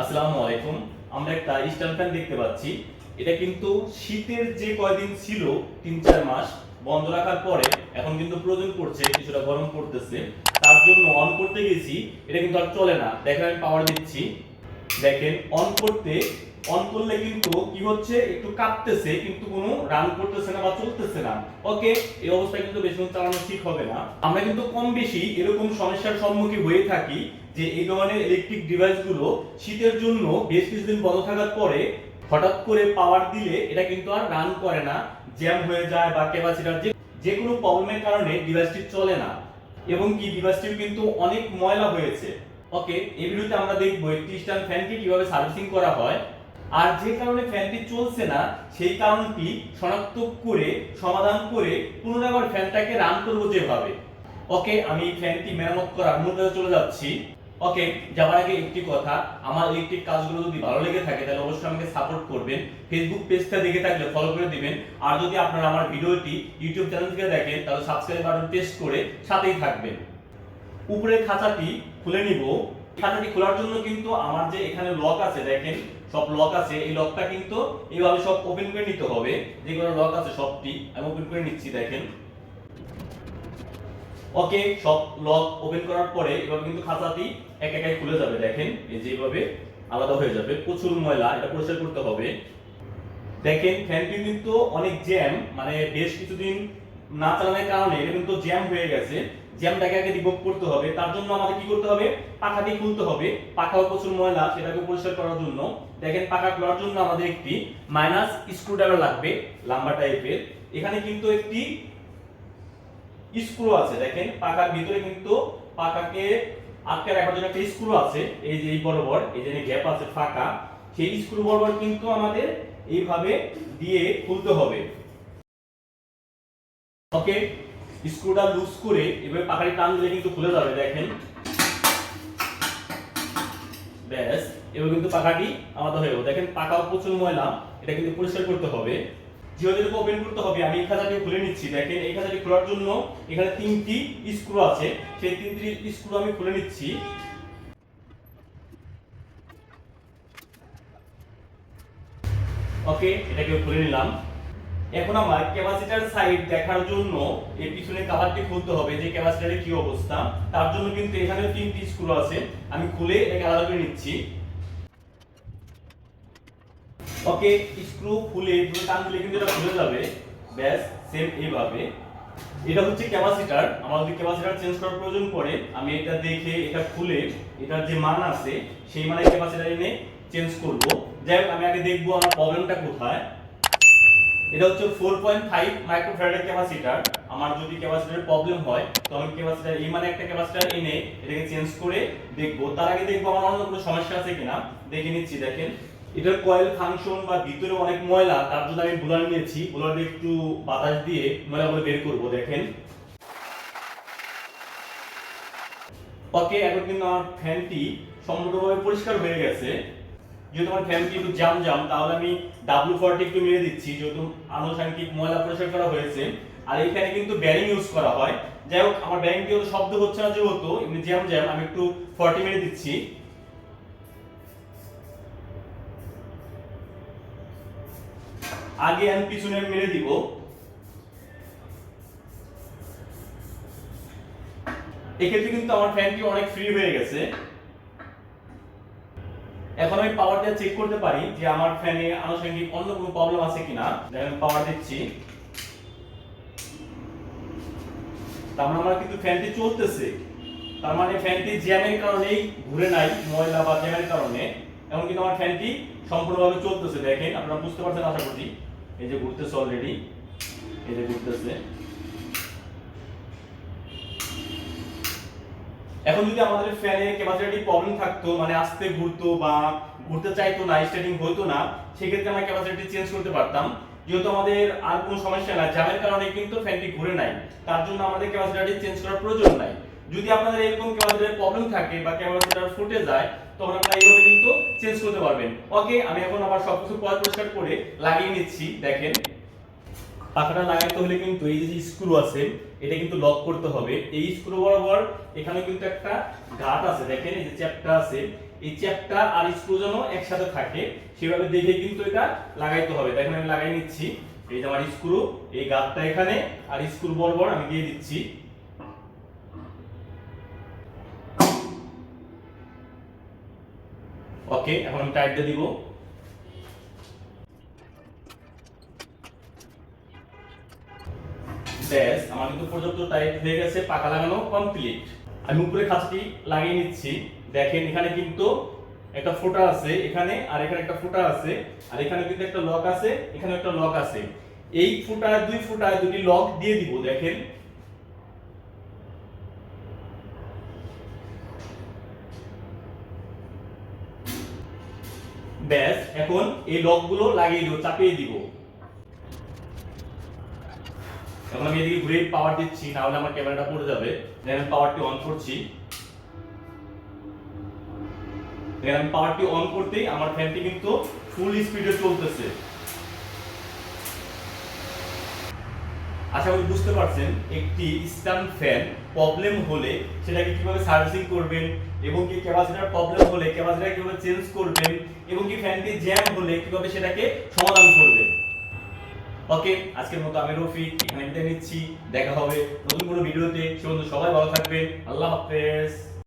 আসসালামু আলাইকুম। আমরা একটা ফ্যান দেখতে পাচ্ছি। এটা কিন্তু শীতের যে কয়দিন ছিল, তিন চার মাস, বন্ধ রাখার পরে এখন কিন্তু প্রয়োজন পড়ছে কিছুটা গরম পড়তেছে। তার জন্য অন করতে গেছি, এটা কিন্তু আর চলে না। দেখেন, আমি পাওয়ার দিচ্ছি। দেখেন অন করতে অন করলে কিন্তু কি হচ্ছে? একটু কাঁপতেছে, কিন্তু কোনো রান করতেছে না বা চলতেছে না। ওকে এই অবস্থায় কিন্তু বেশিক্ষণ চালানো ঠিক হবে না। আমরা কিন্তু কম বেশি এরকম সমস্যার সম্মুখীন হয়ে থাকি। যে এই ধরনের ইলেকট্রিক ডিভাইসগুলো শীতের জন্য বেশ কিছুদিন বন্ধ থাকার পরে হঠাৎ করে পাওয়ার দিলে এটা কিন্তু আর রান করে না জ্যাম হয়ে যায় বা ক্যাপাসিটার যে কোনো প্রবলেমের কারণে ডিভাইসটি চলে না। এবং কি ডিভাইসটির কিন্তু অনেক ময়লা হয়েছে। ওকে এই ভিডিওতে আমরা দেখব একটি স্ট্যান্ড ফ্যানকে কীভাবে সার্ভিসিং করা হয়। আর যে কারণে ফ্যানটি চলছে না, সেই কারণটি শনাক্ত করে, সমাধান করে পুনরায় ফ্যানটাকে রান করব যেভাবে। ওকে আমি ফ্যানটি মেরামত করার কাজে চলে যাচ্ছি। ওকে যাওয়ার আগে একটি কথা, আমার ইলেকট্রিক কাজগুলো যদি ভালো লেগে থাকে, তাহলে অবশ্যই আমাকে সাপোর্ট করবেন। ফেসবুক পেজটা দেখে থাকলে ফলো করে দিবেন। আর যদি আপনারা আমার ভিডিওটি ইউটিউব চ্যানেল থেকে দেখেন, তাহলে সাবস্ক্রাইব বাটন টেস্ট করে সাথেই থাকবেন। উপরের খাঁচাটি খুলে নিব। খাঁচাটি খোলার জন্য কিন্তু আমার যে এখানে লক আছে, দেখেন, সব লক আছে। এই লকটা কিন্তু এইভাবে সব ওপেন করে নিতে হবে। যেগুলো লক আছে সবটি আমি ওপেন করে নিচ্ছি, দেখেন। ওকে সব লক ওপেন করার পরে এবার কিন্তু খাঁচাটি এক একাই খুলে যাবে, দেখেন। এই যে এইভাবে আলাদা হয়ে যাবে। প্রচুর ময়লা, এটা পরিষ্কার করতে হবে। দেখেন ফ্যানটি কিন্তু অনেক জ্যাম মানে বেশ কিছুদিন না চালানোর কারণে এটা কিন্তু জ্যাম হয়ে গেছে। জ্যামটাকে আগে রিমুভ করতে হবে। তার জন্য আমাদের কি করতে হবে? পাখাটি খুলতে হবে। পাখাও প্রচুর ময়লা, সেটাকে পরিষ্কার করার জন্য। দেখেন, পাখা খোলার জন্য আমাদের একটি মাইনাস স্ক্রুড্রাইভার লাগবে লম্বা টাইপের এখানে কিন্তু একটি স্ক্রু আছে, দেখেন পাকার ভিতরে কিন্তু পাকাকে আটকে রাখার জন্য একটা স্ক্রু আছে, এই যে এই বরাবর, এই যে গ্যাপ আছে ফাঁকা, সেই স্ক্রু বরাবর কিন্তু আমাদের এইভাবে দিয়ে খুলতে হবে। ওকে স্ক্রুটা লুজ করে এভাবে পাকাটি টান দিলে কিন্তু খুলে যাবে, দেখেন। ব্যাস এবার কিন্তু পাকাটি আমাদের হয়ে গেল। দেখেন পাকাও প্রচুর ময়লা, এটা কিন্তু পরিষ্কার করতে হবে। এটাকে ওপেন করতে হবে। আমি এই খুলে নিচ্ছি। দেখেন, এই খোলার জন্য এখানে তিনটি স্ক্রু আছে। সেই তিনটি স্ক্রু আমি খুলে নিচ্ছি। ওকে এটাকে খুলে নিলাম। এখন আমার ক্যাপাসিটার সাইড দেখার জন্য এই পিছনে কভারটি খুলতে হবে। যে ক্যাপাসিটারের কি অবস্থা, তার জন্য কিন্তু এখানে তিনটি স্ক্রু আছে। আমি খুলে এটাকে আলাদা করে নিচ্ছি। ওকে স্ক্রু খুলে দুটো টান দিলে কিন্তু এটা খুলে যাবে। ব্যাস সেম এইভাবে এটা হচ্ছে ক্যাপাসিটার। আমার যদি ক্যাপাসিটার চেঞ্জ করার প্রয়োজন পড়ে, আমি এটা দেখে এটা খুলে এটার যে মান আছে, সেই মানে ক্যাপাসিটার এনে চেঞ্জ করব। যাই হোক, আমি আগে দেখব আমার প্রবলেমটা কোথায়। এটা হচ্ছে 4.5 মাইক্রোফ্যারাডের ক্যাপাসিটার। আমার যদি ক্যাপাসিটারের প্রবলেম হয়, তো আমি ক্যাপাসিটার, এই মানে একটা ক্যাপাসিটার এনে এটাকে চেঞ্জ করে দেখব। তার আগে দেখব আমার অন্য কোনো সমস্যা আছে কিনা। দেখে নিচ্ছি, দেখেন। এটার কয়েল ফাংশন বা ভিতরে অনেক ময়লা, তার জন্য আমি বুলার নিয়েছি। বুলারে একটু বাতাস দিয়ে ময়লাগুলো বের করব, দেখেন। ওকে এখন কিন্তু আমার ফ্যানটি সম্পূর্ণভাবে পরিষ্কার হয়ে গেছে। যেহেতু আমার ফ্যানটি একটু জাম জাম তাহলে আমি ডাব্লিউ ফর্টি একটু মেরে দিচ্ছি, যেহেতু আনুষঙ্গিক ময়লা পরিষ্কার করা হয়েছে। আর এখানে কিন্তু ব্যারিং ইউজ করা হয়। যাই হোক, আমার ব্যারিং দিয়ে শব্দ হচ্ছে না যেহেতু, এমনি জ্যাম জ্যাম আমি একটু ফর্টি মেরে দিচ্ছি। আগে আমি পিছনে মেরে দিব। এক্ষেত্রে কিন্তু আমার ফ্যানটি অনেক ফ্রি হয়ে গেছে। এখন আমি চেক করতে পারি যে আমার ফ্যানে আনুষঙ্গিক অন্য কোনো প্রবলেম আছে কিনা। দেখেন পাওয়ার দিচ্ছি। তার মানে আমার কিন্তু ফ্যানটি চলতেছে। তার মানে ফ্যানটি জ্যামের কারণেই ঘুরে নাই, ময়লা বা জ্যামের কারণে। এখন কিন্তু আমার ফ্যানটি সম্পূর্ণভাবে চলতেছে। দেখেন, আপনারা বুঝতে পারছেন, আশা এই যে ঘুরতেছে অলরেডি এই যে ঘুরতেছে। এখন যদি আমাদের ফ্যানে ক্যাপাসিটি প্রবলেম থাকতো মানে আস্তে ঘুরতো বা ঘুরতে চাইতো না স্টার্টিং হতো না, সেক্ষেত্রে আমরা ক্যাপাসিটি চেঞ্জ করতে পারতাম। যেহেতু আমাদের আর কোনো সমস্যা নাই, জ্যামের কারণে কিন্তু ফ্যানটি ঘুরে নাই। তার জন্য আমাদের ক্যাপাসিটি চেঞ্জ করার প্রয়োজন নাই। যদি আপনাদের এরকম ক্যাপাসিটার প্রবলেম থাকে বা ক্যাপাসিটার ফুটে যায় তখন আপনারা এইভাবে কিন্তু চেঞ্জ করতে পারবেন। ওকে আমি এখন আবার সবকিছু পয় পরিষ্কার করে লাগিয়ে নিচ্ছি, দেখেন। পাখাটা লাগাইতে হলে কিন্তু এই যে স্ক্রু আছে, এটা কিন্তু লক করতে হবে। এই স্ক্রু বরাবর এখানে কিন্তু একটা গাঁট আছে, দেখেন, এই যে চ্যাপটা আছে। এই চ্যাপটা আর স্ক্রু যেন একসাথে থাকে, সেভাবে দেখে কিন্তু এটা লাগাইতে হবে। এখানে আমি লাগাই নিচ্ছি। এই যে আমার স্ক্রু এই গাতটা এখানে, আর স্ক্রু বরাবর আমি দিয়ে দিচ্ছি। ওকে, এখন আমি টাইট দিয়ে দিব। ব্যাস, আমার কিন্তু পর্যাপ্ত টাইট হয়ে গেছে পাকা লাগানো কমপ্লিট আমি উপরে খাঁচটি লাগিয়ে নিচ্ছি। দেখেন, এখানে কিন্তু একটা ফোঁটা আছে, এখানে আর এখানে একটা ফোঁটা আছে, আর এখানে কিন্তু একটা লক আছে এখানে একটা লক আছে। এই ফুটায়, দুই ফুটায় দুটি লক দিয়ে দিব, দেখেন। ব্যাস, এখন এই লকগুলো লাগিয়ে দিব, চাপিয়ে দিব। এখন আমি এদিকে ঘুরে পাওয়ার দিচ্ছি না হলে আমার ক্যামেরাটা পড়ে যাবে। দেখেন আমি পাওয়ারটি অন করছি। দেখেন আমি পাওয়ারটি অন করতেই আমার ফ্যানটি কিন্তু ফুল স্পিডে চলতেছে। আশা করি বুঝতে পারছেন, একটি স্টাম্প ফ্যান প্রবলেম হলে সেটাকে কীভাবে সার্ভিসিং করবেন এবং কি ক্যাপাসিটার প্রবলেম হলে ক্যাপাসিটার কীভাবে চেঞ্জ করবেন এবং কি ফ্যানটি জ্যাম হলে কীভাবে সেটাকে সমাধান করবেন। ওকে আজকের মতো আমি রফিক, এখানে নিচ্ছি, দেখা হবে নতুন কোনো ভিডিওতে সে সবাই ভালো থাকবেন। আল্লাহ হাফেজ।